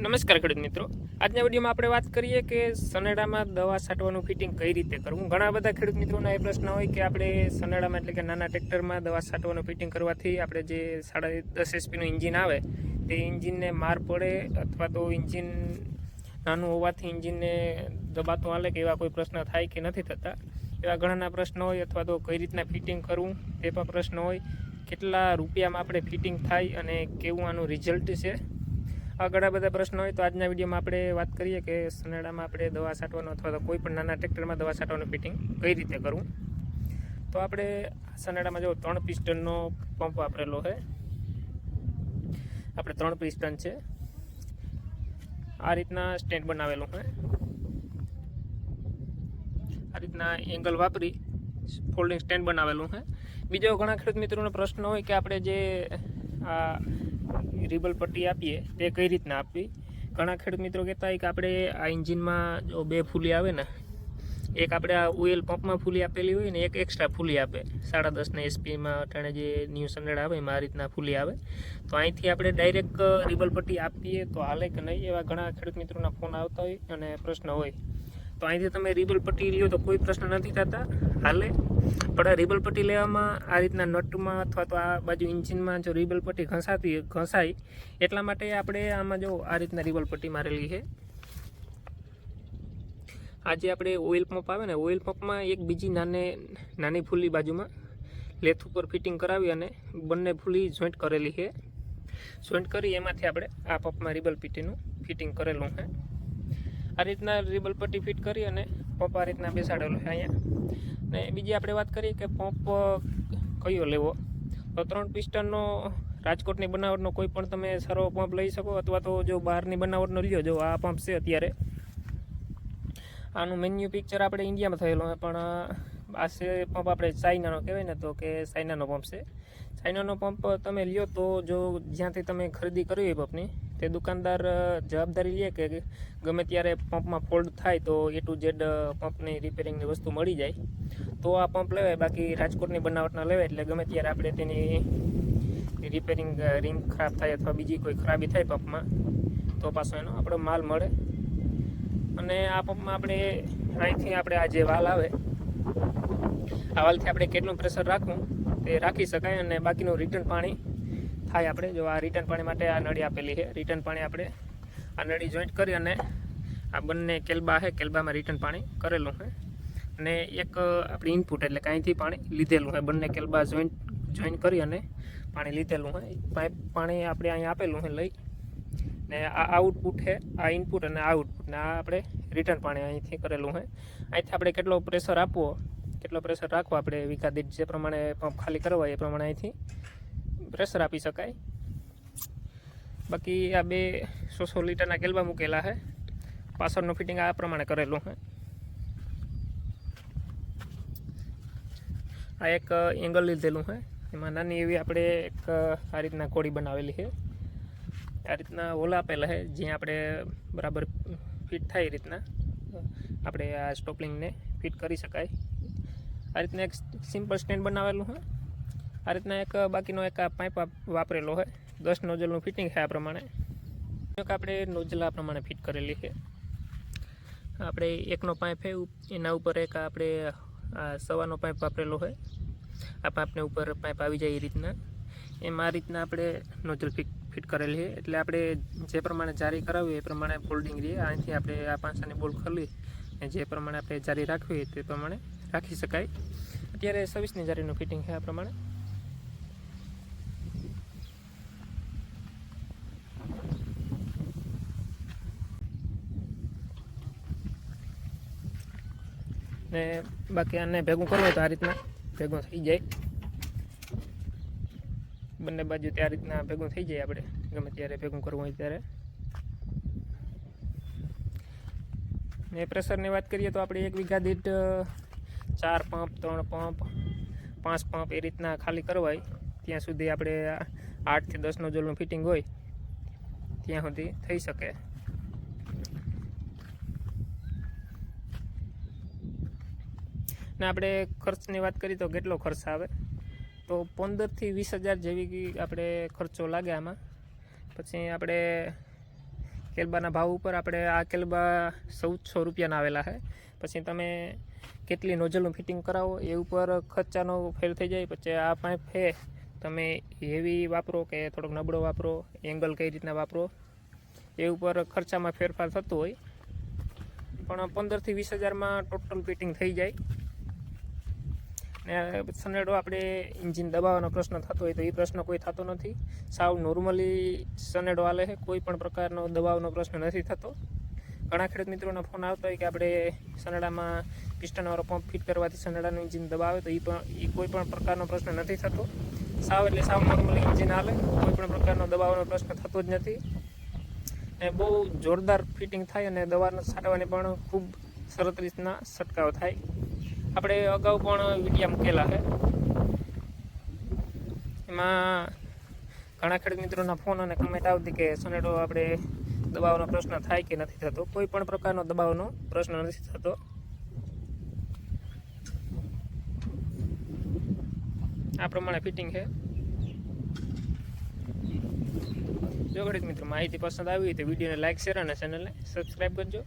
નમસ્કાર ખેડૂત મિત્રો. આજના વિડીયોમાં આપણે વાત કરીએ કે સનેડામાં દવા છાંટવાનું ફિટિંગ કઈ રીતે કરવું? ઘણા બધા ખેડૂત મિત્રોના એ પ્રશ્ન હોય કે આપણે સનેડામાં એટલે કે નાના ટ્રેક્ટરમાં દવા છાંટવાનું ફિટિંગ કરવાથી આપણે જે સાડા દસ એસપીનું ઇન્જિન આવે, તે ઇન્જિનને માર પડે અથવા તો ઇન્જિન નાનું હોવાથી ઇન્જિનને દબાતું હાલે કે એવા કોઈ પ્રશ્ન થાય કે નથી થતા. એવા ઘણાના પ્રશ્ન હોય અથવા તો કઈ રીતના ફિટિંગ કરવું, તે પણ પ્રશ્ન હોય. કેટલા રૂપિયામાં આપણે ફિટિંગ થાય અને કેવું આનું રિઝલ્ટ છે? આ ઘણા બધા પ્રશ્નો હોય તો આજના વિડીયોમાં આપણે વાત કરીએ કે સનેડામાં આપણે દવા છાંટવાનું અથવા તો કોઈ પણ નાના ટ્રેક્ટરમાં દવા છાંટવાનું ફિટિંગ કઈ રીતે કરવું? તો આપણે સનેડામાં જો ત્રણ પિસ્ટનનો પંપ વાપરેલો છે. આપણે ત્રણ પિસ્ટન છે. આ રીતના સ્ટેન્ડ બનાવેલું છે. આ રીતના એંગલ વાપરી ફોલ્ડિંગ સ્ટેન્ડ બનાવેલું છે. બીજો ઘણા ખેડૂત મિત્રોનો પ્રશ્ન હોય કે આપણે જે આ રિબલ પટ્ટી આપીએ, તે કઈ રીતના આપવી? ઘણા ખેડૂત મિત્રો કહેતા હોય કે આપણે આ એન્જિનમાં જો બે ફૂલી આવે ને, એક આપણે આ ઓઇલ પંપમાં ફૂલી આપેલી હોય ને, એક એક્સ્ટ્રા ફૂલી આપે. સાડા દસના એસપીમાં અટાણે જે ન્યૂ સ્ટાન્ડર્ડ આવે એમાં આ રીતના ફૂલી આવે. તો અહીંથી આપણે ડાયરેક્ટ રિબલ પટ્ટી આપીએ તો હાલે કે નહીં એવા ઘણા ખેડૂત મિત્રોના ફોન આવતા હોય અને પ્રશ્ન હોય. તો અહીંથી તમે રિબલ પટ્ટી લ્યો તો કોઈ પ્રશ્ન નથી થતા, હાલે. પણ આ રિબલ પટ્ટી લેવામાં આ રીતના નટમાં અથવા તો આ બાજુ ઇન્જિનમાં જો રિબલ પટ્ટી ઘસાતી, ઘસાય, એટલા માટે આપણે આમાં જો આ રીતના રિબલ પટ્ટી મારેલી છે. આ જે આપણે ઓઇલ પંપ આવે ને, ઓઇલ પંપમાં એક બીજી નાને, નાની ફૂલી બાજુમાં લેથ ઉપર ફિટિંગ કરાવી અને બંને ફૂલી જોઈન્ટ કરેલી છે. જોઈન્ટ કરી એમાંથી આપણે આ પંપમાં રિબલ પટ્ટીનું ફિટિંગ કરેલું છે. આ રીતના રિબલ પટ્ટી ફિટ કરી અને પંપ આ રીતના બેસાડેલો છે અહીંયા. ને બીજી આપણે વાત કરીએ કે પંપ કયો લેવો? તો ત્રણ પિસ્ટનનો રાજકોટની બનાવટનો કોઈ પણ તમે સારો પંપ લઈ શકો અથવા તો જો બહારની બનાવટનો લ્યો, જો આ પંપ છે અત્યારે. આનું મેન્યુ પિક્ચર આપણે ઇન્ડિયામાં થયેલું છે, પણ આ છે પંપ આપણે ચાઇનાનો કહેવાય ને તો કે ચાઇનાનો પંપ છે. ચાઇનાનો પંપ તમે લ્યો તો જો જ્યાંથી તમે ખરીદી કરવી હોય પંપની તે દુકાનદાર જવાબદારી લે કે ગમે ત્યારે પંપમાં ફોલ્ડ થાય તો એ ટુ ઝેડ પંપની રિપેરિંગની વસ્તુ મળી જાય. તો આ પંપ લેવાય, બાકી રાજકોટની બનાવટના લેવાય, એટલે ગમે ત્યારે આપણે તેની રિપેરિંગ રિંગ ખરાબ થાય અથવા બીજી કોઈ ખરાબી થાય પંપમાં, તો પાછો એનો આપણો માલ મળે. અને આ પંપમાં આપણે અહીંથી આપણે આ જે વાલ આવે, આ વાલથી આપણે કેટલું પ્રેશર રાખવું, તે રાખી શકાય અને બાકીનું રિટર્ન પાણી થાય આપણે. જો આ રિટર્ન પાણી માટે આ નળી આપેલી છે. રિટર્ન પાણી આપણે આ નળી જોઈન્ટ કરી અને આ બંને કેલબા છે, કેલબામાં રિટર્ન પાણી કરેલું છે. અને એક આપણી ઇનપુટ એટલે કાંઈથી પાણી લીધેલું છે. બંને કેલબા જોઈન્ટ જોઈન કરી અને પાણી લીધેલું હોય પાઇપ પાણી આપણે અહીંયા આપેલું છે લઈ. ને આ આઉટપુટ છે, આ ઇનપુટ અને આઉટપુટ ને આ આપણે રિટર્ન પાણી અહીંથી કરેલું છે. અહીંથી આપણે કેટલો પ્રેશર આપવો, કેટલો પ્રેશર રાખવો આપણે વિકાદિત જે પ્રમાણે પંપ ખાલી કરવા હોય એ પ્રમાણે અહીંથી પ્રેશર આપી શકાય. બાકી આ બે સો સો લીટરના કેલબા મૂકેલા છે. પાછળનું ફિટિંગ આ પ્રમાણે કરેલું છે. આ એક એંગલ લીધેલું છે. એમાં નાની એવી આપણે એક આ રીતના કોડી બનાવેલી છે. આ રીતના ઓલા આપેલા છે, જ્યાં આપણે બરાબર ફિટ થાય એ રીતના. આપણે આ સ્ટોપલિંગને ફિટ કરી શકાય. આ રીતના એક સિમ્પલ સ્ટેન્ડ બનાવેલું છે. આ રીતના એક બાકીનો એક આ પાઇપ વાપરેલો હોય. દસ નોઝલનું ફિટિંગ છે આ પ્રમાણે. એક આપણે નોઝલ આ પ્રમાણે ફિટ કરેલી છે. આપણે એકનો પાઇપ છે એના ઉપર એક આપણે આ સવાનો પાઇપ વાપરેલો હોય. આ પાઇપને ઉપર પાઇપ આવી જાય એ રીતના. એમ આ રીતના આપણે નોઝલ ફિટ ફિટ કરેલી છે. એટલે આપણે જે પ્રમાણે જારી કરાવીએ એ પ્રમાણે ફોલ્ડિંગ રહીએ. અહીંથી આપણે આ પાંચાની બોલ ખોલી અને જે પ્રમાણે આપણે જારી રાખવી તે પ્રમાણે રાખી શકાય. અત્યારે છવ્વીસની જારીનું ફિટિંગ છે આ પ્રમાણે. ને બાકી આને ભેગું કરવું હોય તો આ રીતના ભેગું થઈ જાય. બંને બાજુ આ રીતના ભેગું થઈ જાય આપણે. ગમે ત્યારે ભેગું કરવું હોય ત્યારે. ને પ્રેશરની વાત કરીએ તો આપણે એક વીઘા દીઠ ચાર પંપ, ત્રણ પંપ, પાંચ પંપ એ રીતના ખાલી કરવાય. ત્યાં સુધી આપણે આઠથી દસ નોઝલનું ફિટિંગ હોય, ત્યાં સુધી થઈ શકે. ને આપણે ખર્ચની વાત કરીએ તો કેટલો ખર્ચ આવે? તો પંદરથી વીસ હજાર જેવી આપણે ખર્ચો લાગે આમાં. પછી આપણે કેલબાના ભાવ ઉપર આપણે આ કેલબા ચૌદસો રૂપિયાના આવેલા છે. પછી તમે કેટલી નોઝલનું ફિટિંગ કરાવો એ ઉપર ખર્ચાનો ફેર થઈ જાય. પછી આ પાઇપ છે. તમે હેવી વાપરો કે થોડોક નબળો વાપરો, એંગલ કઈ રીતના વાપરો, એ ઉપર ખર્ચામાં ફેરફાર થતો હોય. પણ પંદરથી વીસ હજારમાં ટોટલ ફિટિંગ થઈ જાય. ને સનેડો આપણે ઇન્જિન દબાવવાનો પ્રશ્ન થતો હોય તો એ પ્રશ્ન કોઈ થતો નથી. સાવ નોર્મલી સનેડો હાલે છે, કોઈ પણ પ્રકારનો દબાવનો પ્રશ્ન નથી થતો. ઘણા ખેડૂત મિત્રોના ફોન આવતો હોય કે આપણે સનેડામાં પિસ્ટનવાળો પંપ ફિટ કરવાથી સનેડાનું ઇન્જિન દબાવે તો એ પણ, એ કોઈ પણ પ્રકારનો પ્રશ્ન નથી થતો. સાવ એટલે સાવ નોર્મલી ઇન્જિન હાલે, કોઈ પણ પ્રકારનો દબાવવાનો પ્રશ્ન થતો જ નથી. ને બહુ જોરદાર ફિટિંગ થાય અને દવાને છાંટવાની પણ ખૂબ સરસ રીતના છંટકાવ થાય. આપણે અગાઉ પણ વિડીયા મૂકેલા છે. એમાં ઘણા ખેડૂત મિત્રોના ફોન અને કમેન્ટ આવતી કે સોનેટો આપણે દબાવનો પ્રશ્ન થાય કે નથી થતો? કોઈ પણ પ્રકારનો દબાવનો પ્રશ્ન નથી થતો. આ પ્રમાણે ફિટિંગ છે. જો ખેડૂત મિત્રો માહિતી પસંદ આવી તો વિડીયોને લાઈક શેર અને ચેનલને સબસ્ક્રાઈબ કરજો.